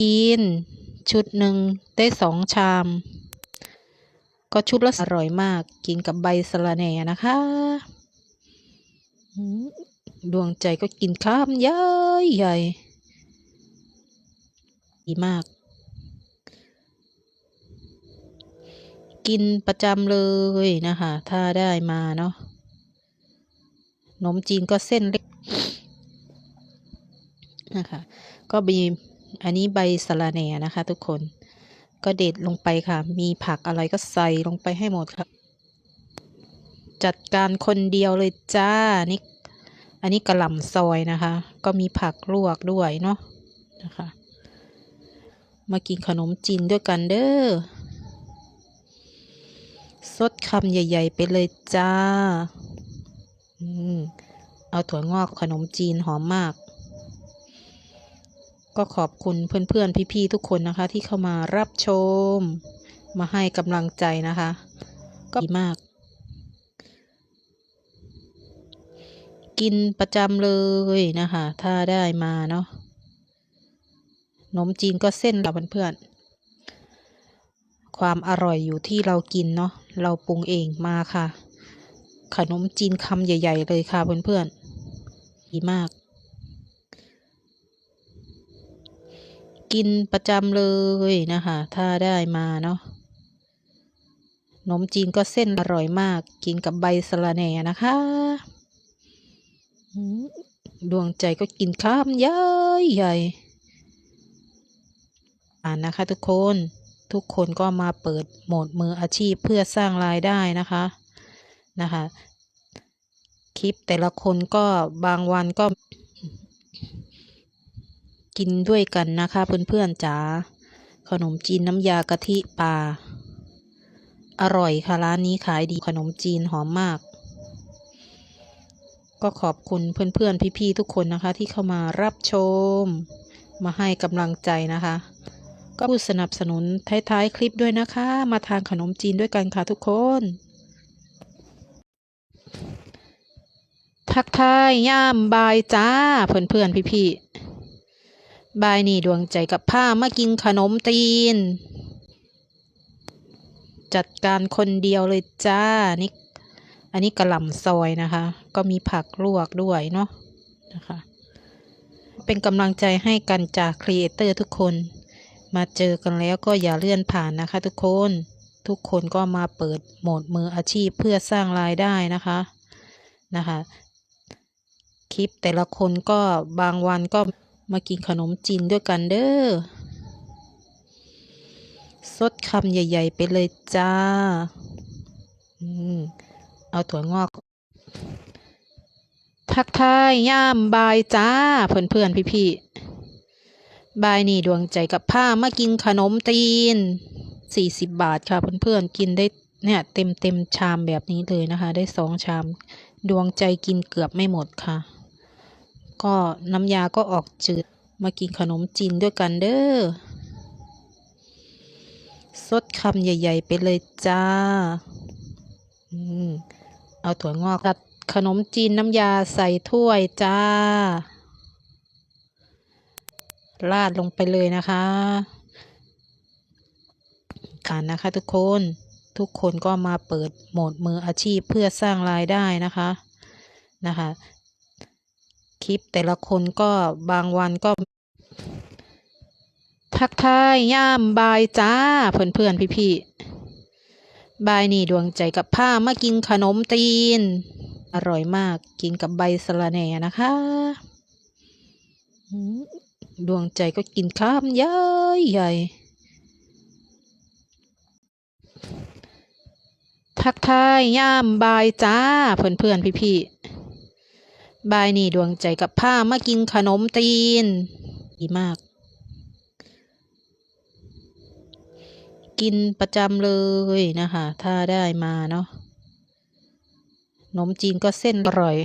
กินชุดหนึ่งได้สองชาม ก็ชุดละอร่อยมาก กินกับใบสะระแหน่นะคะดวงใจก็กินข้ามใหญ่ใหญ่ดีมาก กินประจำเลยนะคะ ถ้าได้มาเนาะนมจีนก็เส้นเล็กนะคะ ก็มี อันนี้ใบสะระแหน่นะคะ ทุกคนก็เด็ดลงไปค่ะ มีผักอะไรก็ใส่ลงไปให้หมดค่ะ จัดการคนเดียวเลยจ้านี่อันนี้กระหล่ำซอยนะคะ ก็มีผักลวกด้วยเนาะนะคะ มากินขนมจีนด้วยกันเด้อสดคำใหญ่ ๆ ไปเลยจ้า อืม เอาถั่วงอกขนมจีนหอมมาก ก็ขอบคุณเพื่อนๆ พี่ๆ ทุกคนนะคะ ที่เข้ามารับชม มาให้กำลังใจนะคะ ก็ดีมาก กินประจำเลยนะคะ ถ้าได้มาเนาะขนมจีนก็เส้นกับเพื่อนๆ ความอร่อยอยู่ที่เรากินเนาะ เราปรุงเองมาค่ะ ขนมจีนคำใหญ่ ๆ เลยค่ะเพื่อนๆ ดีมาก กินประจำเลยนะคะ ถ้าได้มาเนาะขนมจีนก็เส้นอร่อยมาก กินกับใบสะระแหน่นะคะดวงใจก็กินข้ามใหญ่ใหญ่อ่านนะคะทุกคนทุกคนก็มาเปิดโหมดมืออาชีพเพื่อสร้างรายได้นะคะนะคะ คลิปแต่ละคนก็บางวันก็ กินด้วยกันนะคะเพื่อนๆจ๋าขนมจีนน้ำยากะทิปลาอร่อยค่ะร้านนี้ขายดีขนมจีนหอมมาก ก็ขอบคุณเพื่อนๆพี่ๆทุกคนนะคะ ที่เข้ามารับชม มาให้กำลังใจนะคะ ก็ผู้สนับสนุนท้ายๆคลิปด้วยนะคะ มาทานขนมจีนด้วยกันค่ะทุกคน ทักทายย่ามบายจ้าเพื่อนๆพี่ๆ บายนี่ดวงใจกับผ้ามากินขนมตีน จัดการคนเดียวเลยจ้านี่อันนี้กระหล่ำซอยนะคะ ก็มีผักลวกด้วยเนาะนะคะ เป็นกำลังใจให้กันจากครีเอเตอร์ทุกคน มาเจอกันแล้วก็อย่าเลื่อนผ่านนะคะทุกคน ทุกคนก็มาเปิดโหมดมืออาชีพเพื่อสร้างรายได้นะคะนะคะ คลิปแต่ละคนก็บางวันก็ มากินขนมจีนด้วยกันเด้อสดคำใหญ่ ๆ ไปเลยจ้า อืม เอาถั่วงอก ทักทายย่ามบายจ้า เพื่อนๆ พี่ๆ บายนี่ดวงใจกับผ้ามากินขนมตีนสี่สิบบาทค่ะ เพื่อนๆ กินได้เนี่ยเต็มเต็มชามแบบนี้เลยนะคะ ได้สองชาม ดวงใจกินเกือบไม่หมดค่ะ ก็น้ำยาก็ออกจืดมากินขนมจีนด้วยกันเด้อสดคำใหญ่ ๆ ไปเลยจ้าอเอาถั่วงอกตัดขนมจีนน้ำยาใส่ถ้วยจ้า ราดลงไปเลยนะคะการนะคะทุกคนทุกคนก็มาเปิดโหมดมืออาชีพเพื่อสร้างรายได้นะคะนะคะ คลิปแต่ละคนก็บางวันก็ ทักทายย่ามบายจ้า เพื่อนๆพี่ๆบายนี่ดวงใจกับผ้ามากินขนมตีน อร่อยมากกินกับใบสะระแหน่นะคะดวงใจก็กินข้ามใหญ่ใหญ่ทักทายย่ามบายจ้า เพื่อนๆพี่ๆ บายนี่ดวงใจกับผ้ามากินขนมตีน ดีมาก กินประจำเลยนะคะ ถ้าได้มาเนาะขนมจีนก็เส้นอร่อย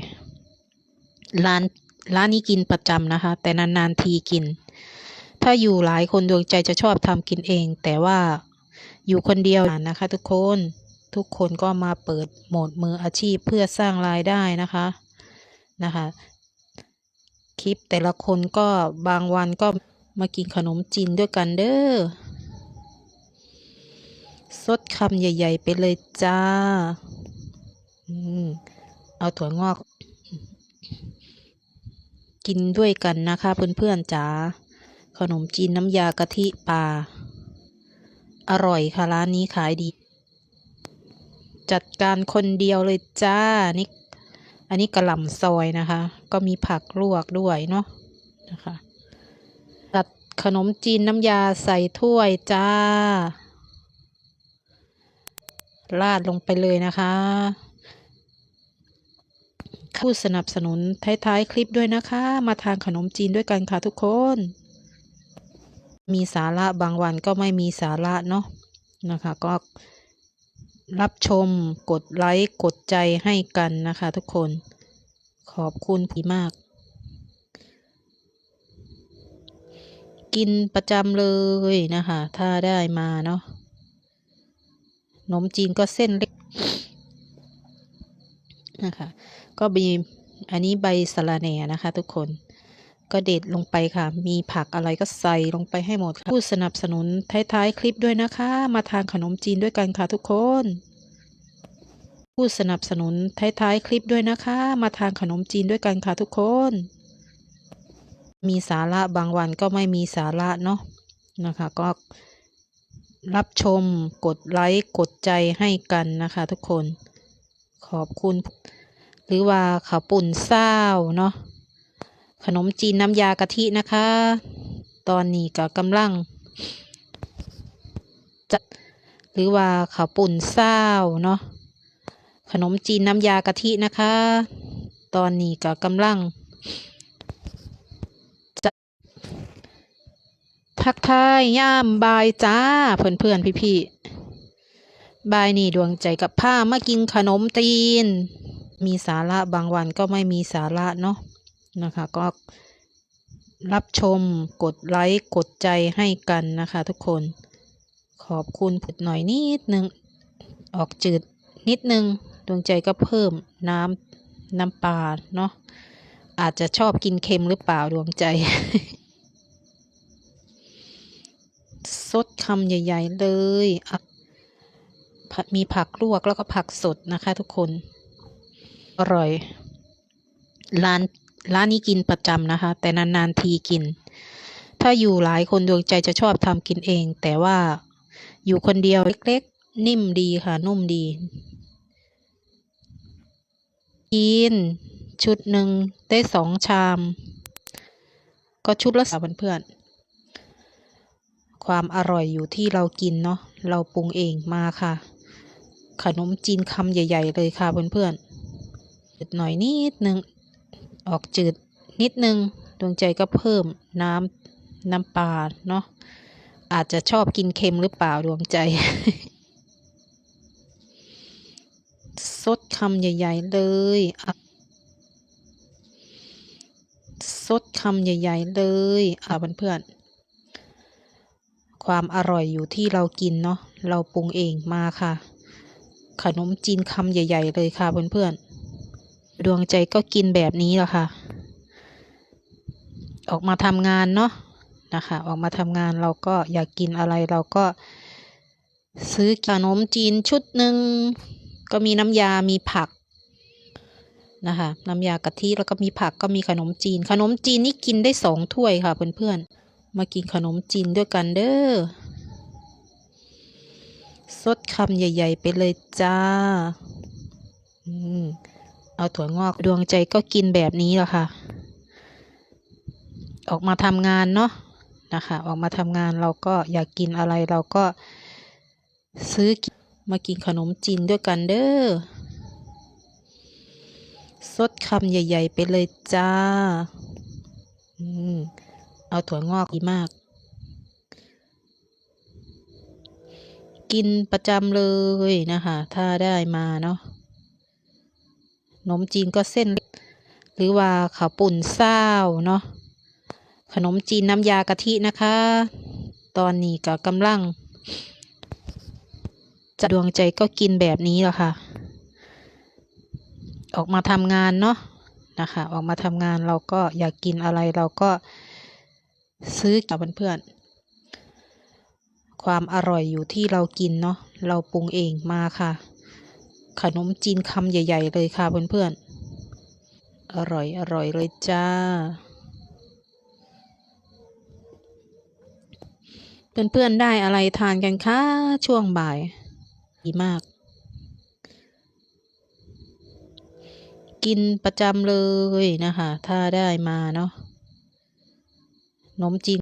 ร้านร้านนี้กินประจำนะคะ แต่นานๆทีกิน ถ้าอยู่หลายคนดวงใจจะชอบทำกินเอง แต่ว่าอยู่คนเดียวนะคะ ทุกคนทุกคนก็มาเปิดโหมดมืออาชีพเพื่อสร้างรายได้นะคะ นะคะ คลิปแต่ละคนก็บางวันก็มากินขนมจีนด้วยกันเด้อสดคำใหญ่ ๆ ไปเลยจ้าอเอาถั่วงอก กินด้วยกันนะคะเพื่อนๆจ๋าขนมจีนน้ำยากะทิปลาอร่อยค่ะร้านนี้ขายดี จัดการคนเดียวเลยจ้า นี่ อันนี้กระหล่ำซอยนะคะ ก็มีผักลวกด้วยเนาะนะคะตัดขนมจีนน้ำยาใส่ถ้วยจ้า ราดลงไปเลยนะคะผู้สนับสนุนท้ายๆ คลิปด้วยนะคะ มาทานขนมจีนด้วยกันค่ะทุกคน มีสาระบางวันก็ไม่มีสาระเนาะนะคะ ก็ รับชม กดไลค์ กดใจให้กันนะคะทุกคน ขอบคุณพี่มาก กินประจำเลยนะคะ ถ้าได้มาเนาะขนมจีนก็เส้นเล็กนะคะ ก็มีอันนี้ใบสะระแหน่นะคะทุกคน ก็เด็ดลงไปค่ะ มีผักอะไรก็ใส่ลงไปให้หมดค่ะผู้สนับสนุนท้ายๆ คลิปด้วยนะคะ มาทานขนมจีนด้วยกันค่ะทุกคน ผู้สนับสนุนท้ายๆ คลิปด้วยนะคะ มาทานขนมจีนด้วยกันค่ะทุกคน มีสาระบางวันก็ไม่มีสาระเนาะนะคะ ก็รับชมกดไลค์กดใจให้กันนะคะ ทุกคน ขอบคุณ หรือว่าขาปุ่นเศร้าเนาะ ขนมจีนน้ำยากะทินะคะ ตอนนี้ก็กำลังจะหรือว่าข้าวปุ่นเศร้าเนาะขนมจีนน้ำยากะทินะคะ ตอนนี้ก็กำลังจะทักทายย่ามบายจ้าเพื่อนเพื่อนพี่พี่บายนี่ดวงใจกับผ้ามากินขนมจีน มีสาระบางวันก็ไม่มีสาระเนาะ นะคะ ก็รับชมกดไลค์กดใจให้กันนะคะทุกคนขอบคุณผุดหน่อยนิดนึง ออกจืดนิดนึง ดวงใจก็เพิ่มน้ำน้ำปลาเนาะอาจจะชอบกินเค็มหรือเปล่าดวงใจสดคำใหญ่ ๆ เลยมีผักลวกแล้วก็ผักสดนะคะทุกคน อร่อย ร้าน ร้านนี้กินประจำนะคะ แต่นานๆทีกิน ถ้าอยู่หลายคนดวงใจจะชอบทำกินเอง แต่ว่าอยู่คนเดียวเล็กๆ นิ่มดีค่ะ นุ่มดี กิน ชุดหนึ่งได้สองชาม ก็ชุดละสามเพื่อนความอร่อยอยู่ที่เรากินเนาะ เราปรุงเองมาค่ะ ขนมจีนคำใหญ่ ๆ เลยค่ะเพื่อนๆหน่อยนิดนึง ออกจืดนิดนึง ดวงใจก็เพิ่มน้ำน้ำปลาเนาะอาจจะชอบกินเค็มหรือเปล่าดวงใจสดคำใหญ่ ๆ เลยอะสดคำใหญ่ ๆ เลยอะเพื่อนๆความอร่อยอยู่ที่เรากินเนาะเราปรุงเองมาค่ะ ขนมจีนคำใหญ่ ๆ เลยค่ะเพื่อนๆ ดวงใจก็กินแบบนี้แหละค่ะ ออกมาทำงานเนาะนะคะ ออกมาทำงานเราก็อยากกินอะไรเราก็ ซื้อขนมจีนชุดหนึ่งก็มีน้ำยา มีผักนะคะน้ำยากะทิแล้วก็มีผักก็มีขนมจีน ขนมจีนนี่กินได้สองถ้วยค่ะเพื่อนๆ มากินขนมจีนด้วยกันเด้อสดคำใหญ่ ๆ ไปเลยจ้า อืม เอาถั่วงอกดวงใจก็กินแบบนี้แหละค่ะ ออกมาทำงานเนาะนะคะ ออกมาทำงานเราก็อยากกินอะไรเราก็ซื้อมากินขนมจีนด้วยกันเด้อสดคำใหญ่ ๆ ไปเลยจ้า อืม เอาถั่วงอกดีมาก กินประจำเลยนะคะ ถ้าได้มาเนาะ นมจีนก็เส้นเล็กหรือว่าข้าวปุ่นเศร้าเนาะขนมจีนน้ำยากะทินะคะ ตอนนี้ก็กำลังจะดวงใจก็กินแบบนี้แหละค่ะ ออกมาทำงานเนาะนะคะ ออกมาทำงานเราก็อยากกินอะไรเราก็ซื้อกับเพื่อนๆความอร่อยอยู่ที่เรากินเนาะเราปรุงเองมาค่ะ ขนมจีนคำใหญ่ ๆ เลยค่ะเพื่อนๆ อร่อยอร่อยเลยจ้า เพื่อนๆได้อะไรทานกันคะช่วงบ่าย ดีมาก กินประจำเลยนะคะ ถ้าได้มาเนาะขนมจีน